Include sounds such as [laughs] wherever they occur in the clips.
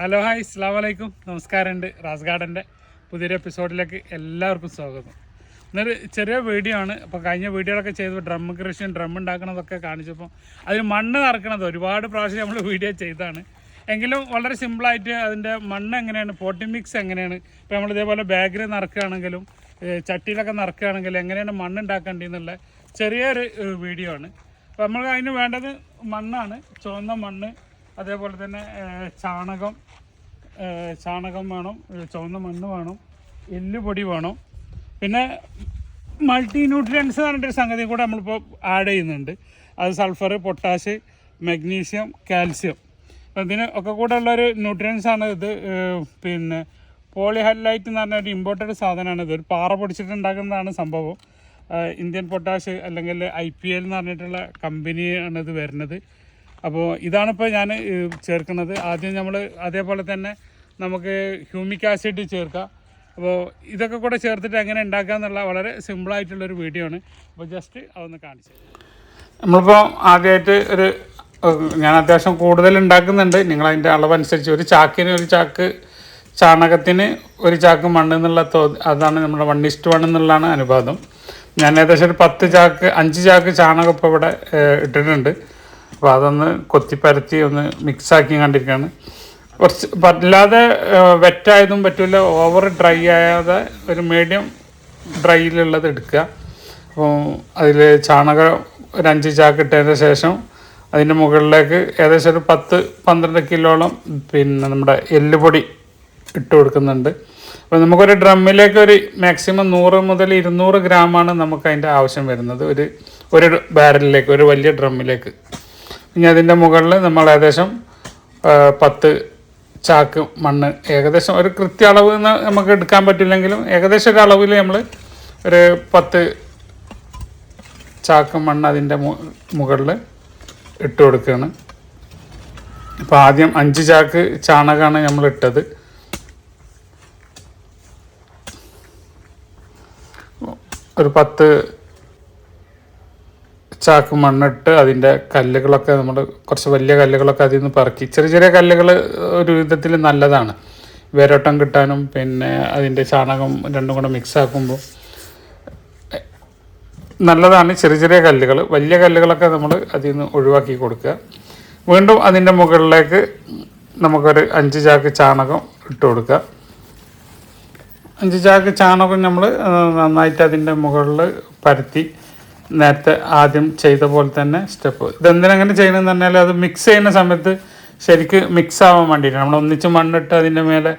Hello hi ഇസ്ലാമലൈക്കും നമസ്കാരമുണ്ട്. Ras ഗാർഡന്റെ പുതിയൊരു എപ്പിസോഡിലേക്ക് എല്ലാവർക്കും സ്വാഗതം. ഇന്നൊരു ചെറിയ വീഡിയോ ആണ്. അപ്പോൾ കഴിഞ്ഞ വീഡിയോകളൊക്കെ ചെയ്തപ്പോൾ ഡ്രം കൃഷിയും ഡ്രം ഉണ്ടാക്കണതൊക്കെ കാണിച്ചപ്പോൾ അതിന് മണ്ണ് നിറക്കണത് ഒരുപാട് പ്രാവശ്യം നമ്മൾ വീഡിയോ ചെയ്താണ് എങ്കിലും വളരെ സിമ്പിളായിട്ട് അതിന്റെ മണ്ണ് എങ്ങനെയാണ് പോട്ടി മിക്സ് എങ്ങനെയാണ് ഇപ്പോൾ നമ്മൾ ഇതേപോലെ ബാഗിൽ നിറക്കുകയാണെങ്കിലും ചട്ടിയിലൊക്കെ നിറക്കുകയാണെങ്കിലും എങ്ങനെയാണ് മണ്ണ് ഉണ്ടാക്കേണ്ടതെന്നുള്ള ചെറിയൊരു വീഡിയോ ആണ്. അപ്പോൾ നമ്മൾ അതിന് വേണ്ടത് മണ്ണാണ്. ചുവന്ന മണ്ണ് അതേപോലെ തന്നെ ചാണകം ചാണകം വേണം ചുവന്ന മണ്ണ് വേണം എല്ലുപൊടി വേണം. പിന്നെ മൾട്ടി ന്യൂട്രിയൻസ് എന്ന് പറഞ്ഞിട്ടൊരു സംഗതി കൂടെ നമ്മളിപ്പോൾ ആഡ് ചെയ്യുന്നുണ്ട്. അത് സൾഫർ പൊട്ടാഷ് മഗ്നീഷ്യം കാൽസ്യം. ഇതിന് ഒക്കെ കൂടെ ഉള്ളൊരു ന്യൂട്രിയൻസ് ആണ് ഇത് പിന്നെ പോളിഹൈലൈറ്റ് എന്ന് പറഞ്ഞ ഒരു ഇമ്പോർട്ടഡ് സാധനമാണ് ഇത്. ഒരു പാറ പൊടിച്ചിട്ടുണ്ടാക്കുന്നതാണ് സംഭവം. ഇന്ത്യൻ പൊട്ടാഷ് അല്ലെങ്കിൽ ഐ പി എൽ എന്ന് പറഞ്ഞിട്ടുള്ള കമ്പനിയാണ് ഇത് വരുന്നത്. അപ്പോൾ ഇതാണിപ്പോൾ ഞാൻ ചേർക്കുന്നത്. ആദ്യം നമ്മൾ അതേപോലെ തന്നെ നമുക്ക് ഹ്യൂമിക് ആസിഡ് ചേർക്കാം. അപ്പോൾ ഇതൊക്കെ കൂടെ ചേർത്തിട്ട് എങ്ങനെ ഉണ്ടാക്കുക എന്നുള്ള വളരെ സിമ്പിളായിട്ടുള്ളൊരു വീഡിയോ ആണ്. അപ്പോൾ ജസ്റ്റ് അതൊന്ന് കാണിച്ചു നമ്മളിപ്പോൾ ആദ്യമായിട്ട് ഒരു ഞാൻ അത്യാവശ്യം കൂടുതൽ ഉണ്ടാക്കുന്നുണ്ട്. നിങ്ങൾ അതിന്റെ അളവനുസരിച്ച് ഒരു ചാക്കിന് ഒരു ചാക്ക് ചാണകത്തിന് ഒരു ചാക്ക് മണ്ണ് എന്നുള്ള തോ അതാണ് നമ്മുടെ വൺ ഇസ്റ്റ് വൺ എന്നുള്ളതാണ് അനുപാതം. ഞാൻ ഏകദേശം ഒരു പത്ത് ചാക്ക് അഞ്ച് ചാക്ക് ചാണകം ഇപ്പോൾ ഇവിടെ ഇട്ടിട്ടുണ്ട്. അപ്പോൾ അതൊന്ന് കൊത്തിപ്പരത്തി ഒന്ന് മിക്സാക്കി കണ്ടിരിക്കുകയാണ്. കുറച്ച് വല്ലാതെ വെറ്റായതും പറ്റില്ല ഓവർ ഡ്രൈ ആയാതെ ഒരു മീഡിയം ഡ്രൈയിലുള്ളത് എടുക്കുക. അപ്പോൾ അതിൽ ചാണകം ഒരു അഞ്ച് ചാക്ക് ഇട്ടതിന് ശേഷം അതിന്റെ മുകളിലേക്ക് ഏകദേശം ഒരു പത്ത് പന്ത്രണ്ട് കിലോളം പിന്നെ നമ്മുടെ എല്ലുപൊടി ഇട്ട് കൊടുക്കുന്നുണ്ട്. അപ്പോൾ നമുക്കൊരു ഡ്രമ്മിലേക്ക് ഒരു മാക്സിമം നൂറ് മുതൽ ഇരുന്നൂറ് ഗ്രാമാണ് നമുക്ക് അതിന്റെ ആവശ്യം വരുന്നത്. ഒരു ഒരു ബാരലിലേക്ക് ഒരു വലിയ ഡ്രമ്മിലേക്ക് ഇനി അതിന്റെ മുകളിൽ നമ്മൾ ഏകദേശം പത്ത് ചാക്ക് മണ്ണ് ഏകദേശം ഒരു കൃത്യ അളവ് നമുക്ക് എടുക്കാൻ പറ്റില്ലെങ്കിലും ഏകദേശം ഒരു അളവിൽ നമ്മൾ ഒരു പത്ത് ചാക്ക് മണ്ണ് അതിന്റെ മുകളിൽ ഇട്ട് കൊടുക്കുകയാണ് അപ്പോൾ ആദ്യം അഞ്ച് ചാക്ക് ചാണകമാണ് നമ്മൾ ഇട്ടത്. ഒരു പത്ത് ചാക്ക് മണ്ണിട്ട് അതിന്റെ കല്ലുകളൊക്കെ നമ്മൾ കുറച്ച് വലിയ കല്ലുകളൊക്കെ അതിൽ നിന്ന് പറക്കി. ചെറിയ ചെറിയ കല്ലുകൾ ഒരു വിധത്തിൽ നല്ലതാണ്. വേരോട്ടം കിട്ടാനും പിന്നെ അതിന്റെ ചാണകം രണ്ടും കൂടെ മിക്സ് ആക്കുമ്പോൾ നല്ലതാണ് ചെറിയ ചെറിയ കല്ലുകൾ വലിയ കല്ലുകളൊക്കെ നമ്മൾ അതിൽ നിന്ന് ഒഴിവാക്കി കൊടുക്കുക. വീണ്ടും അതിന്റെ മുകളിലേക്ക് നമുക്കൊരു അഞ്ച് ചാക്ക് ചാണകം ഇട്ട് കൊടുക്കുക. അഞ്ച് ചാക്ക് ചാണകം നമ്മൾ നന്നായിട്ട് അതിന്റെ മുകളിൽ പരത്തി നേരത്തെ ആദ്യം ചെയ്ത പോലെ തന്നെ സ്റ്റെപ്പ്. ഇതെന്തിനങ്ങനെ ചെയ്യണമെന്ന് പറഞ്ഞാൽ അത് മിക്സ് ചെയ്യുന്ന സമയത്ത് ശരിക്ക് മിക്സ് ആവാൻ വേണ്ടിയിട്ടാണ് നമ്മൾ ഒന്നിച്ച് മണ്ണിട്ട് അതിന്റെ മേലെ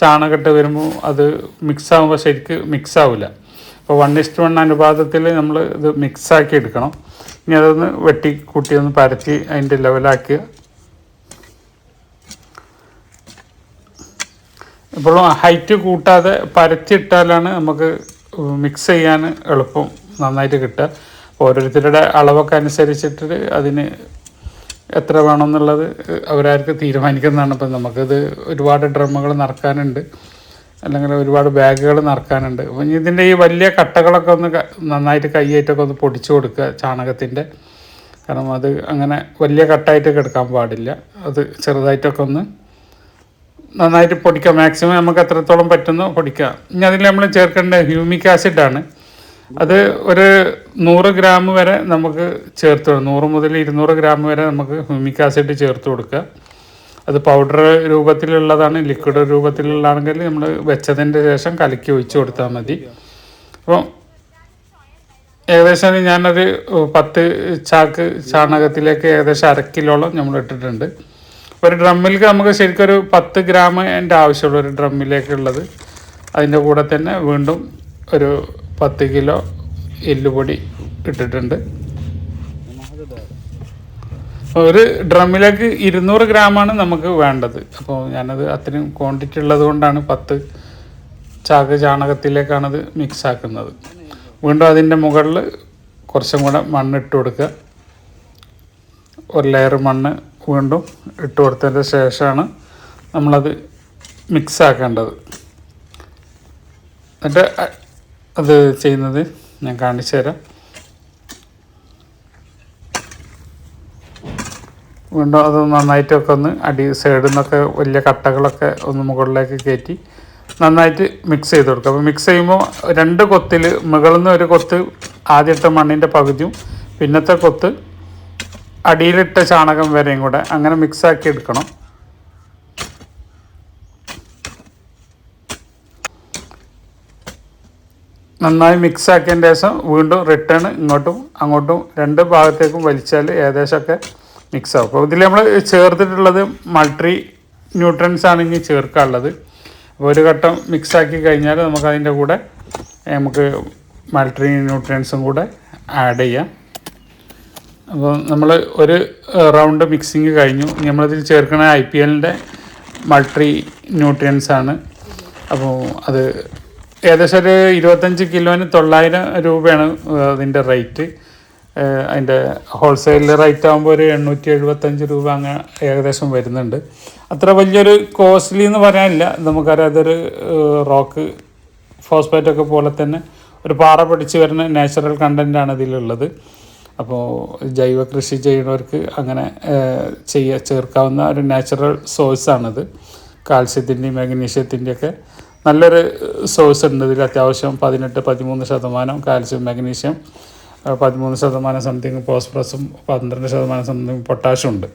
ചാണകമിട്ട് വരുമ്പോൾ അത് മിക്സ് ആകുമ്പോൾ ശരിക്ക് മിക്സ് ആവില്ല അപ്പോൾ വൺ ഇസ്റ്റ് വൺ അനുപാതത്തിൽ നമ്മൾ ഇത് മിക്സാക്കി എടുക്കണം. ഇനി അതൊന്ന് വെട്ടി കൂട്ടി ഒന്ന് പരത്തി അതിന്റെ ലെവലാക്കുക ഇപ്പോഴും ഹൈറ്റ് കൂട്ടാതെ പരത്തിയിട്ടാലാണ് നമുക്ക് മിക്സ് ചെയ്യാൻ എളുപ്പം. നന്നായിട്ട് കിട്ടുക. ഓരോരുത്തരുടെ അളവൊക്കെ അനുസരിച്ചിട്ട് അതിന് എത്ര വേണമെന്നുള്ളത് അവരാർക്ക് തീരുമാനിക്കുന്നതാണ്. ഇപ്പം നമുക്കിത് ഒരുപാട് ഡ്രമ്മുകൾ നിറക്കാനുണ്ട് അല്ലെങ്കിൽ ഒരുപാട് ബാഗുകൾ നിറക്കാനുണ്ട് അപ്പം ഇതിന്റെ ഈ വലിയ കട്ടകളൊക്കെ ഒന്ന് നന്നായിട്ട് കൈയായിട്ടൊക്കെ ഒന്ന് പൊടിച്ചു കൊടുക്കുക ചാണകത്തിന്റെ. കാരണം അത് അങ്ങനെ വലിയ കട്ടായിട്ടൊക്കെ എടുക്കാൻ പാടില്ല. അത് ചെറുതായിട്ടൊക്കെ ഒന്ന് നന്നായിട്ട് പൊടിക്കുക. മാക്സിമം നമുക്ക് എത്രത്തോളം പറ്റുന്നോ പൊടിക്കുക. ഇനി അതിൽ നമ്മൾ ചേർക്കേണ്ട ഹ്യൂമിക് ആസിഡാണ്. അത് ഒരു നൂറ് ഗ്രാം വരെ നമുക്ക് ചേർത്ത്. നൂറ് മുതൽ ഇരുന്നൂറ് ഗ്രാം വരെ നമുക്ക് ഹ്യൂമിക് ആസിഡ് ചേർത്ത് കൊടുക്കുക. അത് പൗഡർ രൂപത്തിലുള്ളതാണ് ലിക്വിഡ് രൂപത്തിലുള്ളതാണെങ്കിൽ നമ്മൾ വെച്ചതിന്റെ ശേഷം കലക്കി ഒഴിച്ചു കൊടുത്താൽ മതി. അപ്പം ഏകദേശം ഞാനൊരു പത്ത് ചാക്ക് ചാണകത്തിലേക്ക് ഏകദേശം അര കിലോളം നമ്മൾ ഇട്ടിട്ടുണ്ട്. ഒരു ഡ്രമ്മിലേക്ക് നമുക്ക് ശരിക്കും ഒരു പത്ത് ഗ്രാം എന്റെ ആവശ്യമുള്ള ഒരു ഡ്രമ്മിലേക്കുള്ളത്. അതിന്റെ കൂടെ തന്നെ വീണ്ടും ഒരു പത്ത് കിലോ എല്ലുപൊടി ഇട്ടിട്ടുണ്ട്. ഒരു ഡ്രമ്മിലേക്ക് ഇരുന്നൂറ് ഗ്രാമാണ് നമുക്ക് വേണ്ടത്. അപ്പോൾ ഞാനത് അത്രയും ക്വാണ്ടിറ്റി ഉള്ളത് കൊണ്ടാണ് പത്ത് ചാക്ക് ചാണകത്തിലേക്കാണത് മിക്സ് ആക്കുന്നത്. വീണ്ടും അതിന്റെ മുകളിൽ കുറച്ചും കൂടെ മണ്ണിട്ട് കൊടുക്കുക. ഒരു ലെയർ മണ്ണ് വീണ്ടും ഇട്ട് കൊടുത്തതിന്റെ ശേഷമാണ് നമ്മളത് മിക്സ് ആക്കേണ്ടത്. എന്നിട്ട് അത് ചെയ്യുന്നത് ഞാൻ കാണിച്ചു തരാം. വീണ്ടും അത് നന്നായിട്ടൊക്കെ ഒന്ന് അടി സൈഡിൽ നിന്നൊക്കെ വലിയ കട്ടകളൊക്കെ ഒന്ന് മുകളിലേക്ക് കയറ്റി നന്നായിട്ട് മിക്സ് ചെയ്ത് കൊടുക്കുക. അപ്പോൾ മിക്സ് ചെയ്യുമ്പോൾ രണ്ട് കൊത്തിൽ മുകളിൽ നിന്ന് ഒരു കൊത്ത് ആദ്യത്തെ മണ്ണിന്റെ പകുതിയും പിന്നത്തെ കൊത്ത് അടിയിലിട്ട ചാണകം വരെയും കൂടെ അങ്ങനെ മിക്സാക്കി എടുക്കണം. നന്നായി മിക്സ് ആക്കിയതിന് ശേഷം വീണ്ടും റിട്ടേൺ ഇങ്ങോട്ടും അങ്ങോട്ടും രണ്ട് ഭാഗത്തേക്കും വലിച്ചാൽ ഏകദേശമൊക്കെ മിക്സ് ആവും. അപ്പോൾ ഇതിൽ നമ്മൾ ചേർത്തിട്ടുള്ളത് മൾട്ടി ന്യൂട്രൻസ് ആണ് ഇനി ചേർക്കാനുള്ളത്. ഒരു ഘട്ടം മിക്സ് ആക്കി കഴിഞ്ഞാൽ നമുക്ക് അതിന്റെ കൂടെ നമുക്ക് മൾട്ടി ന്യൂട്രിയൻസും കൂടെ ആഡ് ചെയ്യാം. അപ്പോൾ നമ്മൾ ഒരു റൗണ്ട് മിക്സിങ് കഴിഞ്ഞു. നമ്മളിതിൽ ചേർക്കുന്ന ഐ പി എല്ലിന്റെ മൾട്ടി ന്യൂട്രിയൻസ് ആണ്. അപ്പോൾ അത് ഏകദേശം ഒരു ഇരുപത്തഞ്ച് കിലോന് തൊള്ളായിരം രൂപയാണ് അതിന്റെ റേറ്റ്. അതിന്റെ ഹോൾസെയിൽ റേറ്റ് ആകുമ്പോൾ ഒരു എണ്ണൂറ്റി എഴുപത്തഞ്ച് രൂപ അങ്ങനെ ഏകദേശം വരുന്നുണ്ട്. അത്ര വലിയൊരു കോസ്റ്റ്ലി എന്ന് പറയാനില്ല. നമുക്കറിയാം അതൊരു റോക്ക് ഫോസ്ഫേറ്റ് ഒക്കെ പോലെ തന്നെ ഒരു പാറ പിടിച്ച് വരുന്ന നാച്ചുറൽ ആണ് ഇതിലുള്ളത്. അപ്പോൾ ജൈവ കൃഷി ചെയ്യുന്നവർക്ക് അങ്ങനെ ചെയ്യ ചേർക്കാവുന്ന ഒരു നാച്ചുറൽ സോഴ്സാണിത്. കാൽസ്യത്തിന്റെയും മാഗ്നീഷ്യത്തിന്റെയൊക്കെ നല്ലൊരു സോഴ്സ് ഉണ്ട്. ഇതിൽ അത്യാവശ്യം പതിനെട്ട് പതിമൂന്ന് ശതമാനം കാൽസ്യം മാഗ്നീഷ്യം പതിമൂന്ന് ശതമാനം സംതിങ് ഫോസ്ഫറസും പന്ത്രണ്ട് ശതമാനം സംതിങ് പൊട്ടാഷ്യം ഉണ്ട്.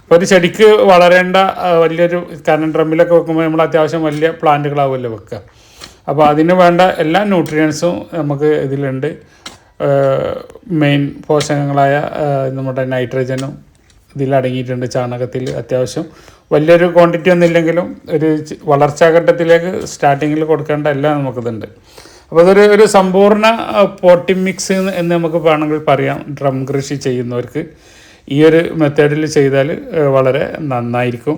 അപ്പോൾ ഒരു ചെടിക്ക് വളരേണ്ട വലിയൊരു കാരണം ഡ്രമ്മിലൊക്കെ വെക്കുമ്പോൾ നമ്മൾ അത്യാവശ്യം വലിയ പ്ലാന്റുകളാവുമല്ലോ വെക്കുക അപ്പോൾ അതിന് വേണ്ട എല്ലാ ന്യൂട്രിയൻസും നമുക്ക് ഇതിലുണ്ട്. മെയിൻ പോഷകങ്ങളായ നമ്മുടെ നൈട്രജനും ഇതിലടങ്ങിയിട്ടുണ്ട് ചാണകത്തിൽ അത്യാവശ്യം. വലിയൊരു ക്വാണ്ടിറ്റി ഒന്നും ഇല്ലെങ്കിലും ഒരു വളർച്ചാ വളർച്ചാഘട്ടത്തിലേക്ക് സ്റ്റാർട്ടിങ്ങിൽ കൊടുക്കേണ്ട എല്ലാം നമുക്കിതുണ്ട്. അപ്പോൾ അതൊരു ഒരു സമ്പൂർണ പോട്ടി മിക്സ് എന്ന് നമുക്ക് വേണമെങ്കിൽ പറയാം. ഡ്രം കൃഷി ചെയ്യുന്നവർക്ക് ഈ ഒരു മെത്തേഡിൽ ചെയ്താൽ വളരെ നന്നായിരിക്കും.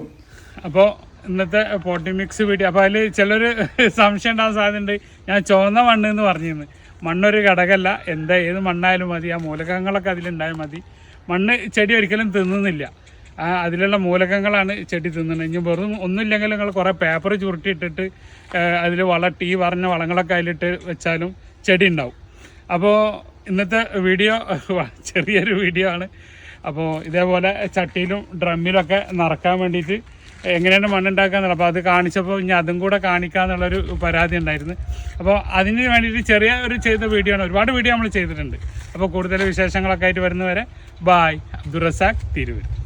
അപ്പോൾ ഇന്നത്തെ പോട്ടി മിക്സ് വീഡിയോ അപ്പോൾ അതിൽ ചിലർ സംശയം ഉണ്ടാകാൻ സാധ്യതയുണ്ട്. ഞാൻ ചുവന്ന മണ്ണ് എന്ന് പറഞ്ഞിരുന്നു. മണ്ണൊരു ഘടകമല്ല. എന്താ ഏത് മണ്ണായാലും മതി. ആ മൂലകങ്ങളൊക്കെ അതിലുണ്ടായാൽ മതി. മണ്ണ് ചെടി ഒരിക്കലും തിന്നുന്നില്ല. അതിലുള്ള മൂലകങ്ങളാണ് ചെടി തിന്നുന്നത്. ഇനി വെറും ഒന്നുമില്ലെങ്കിൽ നിങ്ങൾ കുറേ പേപ്പർ ചുരുട്ടിയിട്ടിട്ട് അതിൽ വള ടീ പറഞ്ഞ വളങ്ങളൊക്കെ അതിലിട്ട് വെച്ചാലും ചെടി ഉണ്ടാവും. അപ്പോൾ ഇന്നത്തെ വീഡിയോ [laughs] ചെറിയൊരു വീഡിയോ ആണ്. അപ്പോൾ ഇതേപോലെ ചട്ടിയിലും ഡ്രമ്മിലൊക്കെ നിറക്കാൻ വേണ്ടിയിട്ട് എങ്ങനെയാണ് മണ്ണുണ്ടാക്കാന്നുള്ളത്? അപ്പോൾ അത് കാണിച്ചപ്പോൾ ഇനി അതും കൂടെ കാണിക്കാന്നുള്ളൊരു പരാതി ഉണ്ടായിരുന്നു. അപ്പോൾ അതിന് വേണ്ടിയിട്ട് ചെറിയ ഒരു ചെയ്ത വീഡിയോ ആണ്. ഒരുപാട് വീഡിയോ നമ്മൾ ചെയ്തിട്ടുണ്ട്. അപ്പോൾ കൂടുതൽ വിശേഷങ്ങളൊക്കെ ആയിട്ട് വരുന്നവരെ ബായ് അബ്ദുറസാഖ് തിരുവൂർ